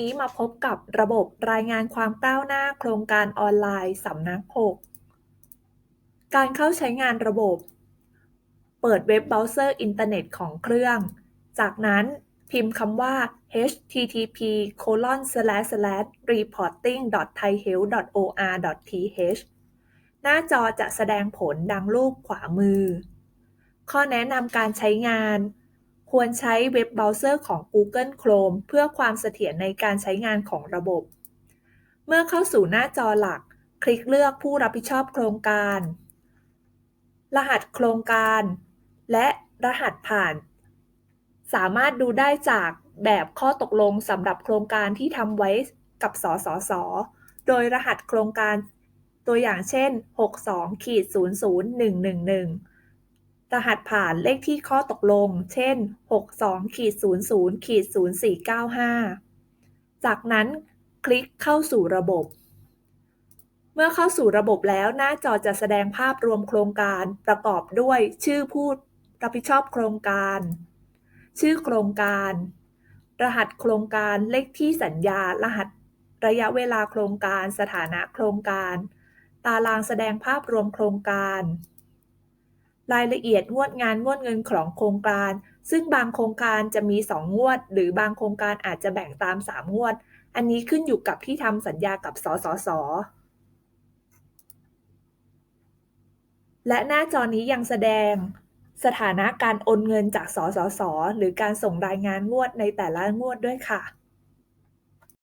นี้มาพบกับระบบรายงานความก้าวหน้าโครงการออนไลน์สำนัก 6 การเข้าใช้งานระบบ เปิดเว็บเบราว์เซอร์อินเทอร์เน็ตของเครื่อง จากนั้นพิมพ์คำว่า http://reporting.thaihealth.or.th หน้าจอจะแสดงผลดังรูปขวามือ ข้อแนะนำการใช้งาน ควรใช้เว็บเบราว์เซอร์ของ Google Chrome เพื่อความเสถียรในการใช้งานของระบบ เมื่อเข้าสู่หน้าจอหลัก คลิกเลือกผู้รับผิดชอบโครงการ รหัสโครงการ และรหัสผ่าน สามารถดูได้จากแบบข้อตกลงสำหรับโครงการที่ทำไว้กับสสส โดยรหัสโครงการตัวอย่างเช่น 62ขีด00111 รหัสผ่านเลขที่ข้อตกลง เช่น 62ขีด00ขีด0495 จากนั้นคลิกเข้าสู่ระบบ เมื่อเข้าสู่ระบบแล้วหน้าจอจะแสดงภาพรวมโครงการประกอบด้วยชื่อผู้รับผิดชอบโครงการ ชื่อโครงการ รหัสโครงการเลขที่สัญญา รหัสระยะเวลาโครงการ สถานะโครงการ ตารางแสดงภาพรวมโครงการ รายละเอียดงวดงานงวดเงินของโครงการ ซึ่งบางโครงการจะมี 2 งวด หรือบางโครงการอาจจะแบ่งตาม 3 งวด อันนี้ขึ้นอยู่กับที่ทำสัญญากับสสส และหน้าจอนี้ยังแสดง สถานะการโอนเงินจากสสส หรือการส่งรายงานงวดในแต่ละงวดด้วยค่ะ